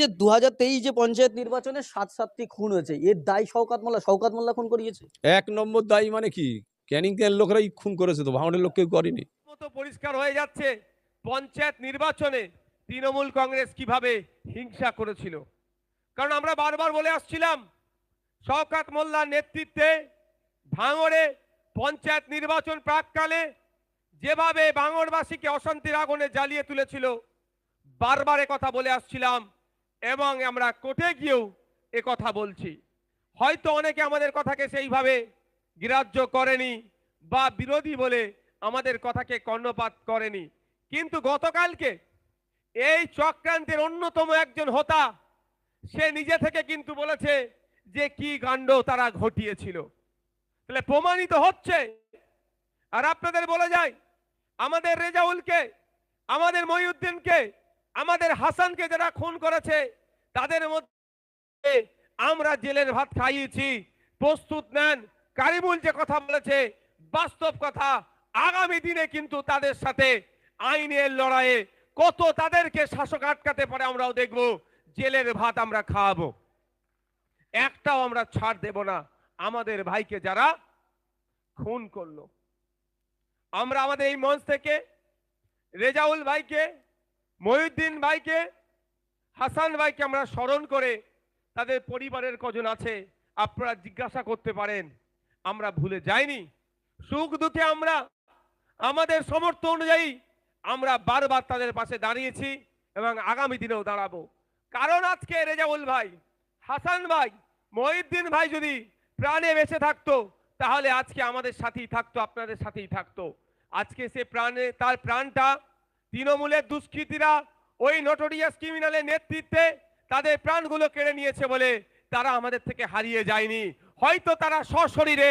যে দু হাজার তেইশ যে পঞ্চায়েত নির্বাচনে সাত সাতটি খুন হয়েছে এর দায় শওকাত মোল্লা শওকাত মোল্লা খুন করিয়েছে? এক নম্বর দায়ী মানে কি? ক্যানিং ক্যান লোকরাই খুন করেছে তো ভাঙড়ের লোক কেউ করেনি। মতো পরিষ্কার হয়ে যাচ্ছে পঞ্চায়েত নির্বাচনে তৃণমূল কংগ্রেস কীভাবে হিংসা করেছিল। কারণ আমরা বারবার বলে আসছিলাম শওকাত মোল্লার নেতৃত্বে ভাঙড়ে পঞ্চায়েত নির্বাচন প্রাককালে যেভাবে ভাঙড়বাসীকে অশান্তির আগুনে জ্বালিয়ে তুলেছিল বারবার এ কথা বলে আসছিলাম। এবং আমরা কোর্টে গিয়েও এ কথা বলছি। হয়তো অনেকে আমাদের কথাকে সেইভাবে গ্রাহ্য করেনি বা বিরোধী বলে আমাদের কথাকে কর্ণপাত করেনি। কিন্তু গতকালকে এই চক্রান্তের অন্যতম একজন হোতা, সে নিজে থেকে কিন্তু বলেছে যে কি কাণ্ড তারা ঘটিয়েছিল। তাহলে প্রমাণিত হচ্ছে। আর আপনাদের বলে যাই আমাদের রেজাউলকে, আমাদের মহিউদ্দিনকে আমাদের হাসানকে যারা খুন করেছে, তাদের মধ্যে আমরা জেলের ভাত খাইয়েছি। প্রস্তুত নেন। কারিমুল যে কথা বলেছে, বাস্তব কথা, আগামী দিনে কিন্তু তাদের সাথে আইনের লড়াইয়ে কত তাদেরকে শাসক আটকাতে পারে আমরাও দেখব। জেলের ভাত আমরা খাওয়াবো। একটাও আমরা ছাড় দেব না। আমাদের ভাইকে যারা খুন করল। আমরা আমাদের এই মঞ্চ থেকে রেজাউল ভাইকে মহিউদ্দিন ভাইকে, হাসান ভাইকে আমরা স্মরণ করে তাদের পরিবারের কজন আছে, আপনারা জিজ্ঞাসা করতে পারেন। আমরা ভুলে যাইনি। সুখ দুঃখে আমরা, আমাদের সমর্থ অনুযায়ী আমরা বারবার তাদের পাশে দাঁড়িয়েছি এবং আগামী দিনেও দাঁড়াবো। কারণ আজকে রেজাউল ভাই, হাসান ভাই, মহিউদ্দিন ভাই যদি প্রাণে বেঁচে থাকতো, তাহলে আজকে আমাদের সাথেই থাকতো, আপনাদের সাথেই থাকতো। আজকে সে প্রাণে, তার প্রাণটা তৃণমূলের দুষ্কৃতীরা ওই নটোরিয়াস ক্রিমিনালের নেতৃত্বে তাদের প্রাণগুলো কেড়ে নিয়েছে বলে তারা আমাদের থেকে হারিয়ে যায়নি। হয়তো তারা সশরীরে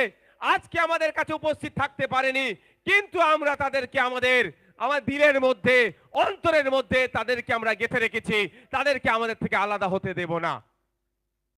আজকে আমাদের কাছে উপস্থিত থাকতে পারেনি, কিন্তু আমরা তাদেরকে আমাদের, আমার দিলের মধ্যে, অন্তরের মধ্যে তাদেরকে আমরা গেঁথে রেখেছি। তাদেরকে আমাদের থেকে আলাদা হতে দেব না।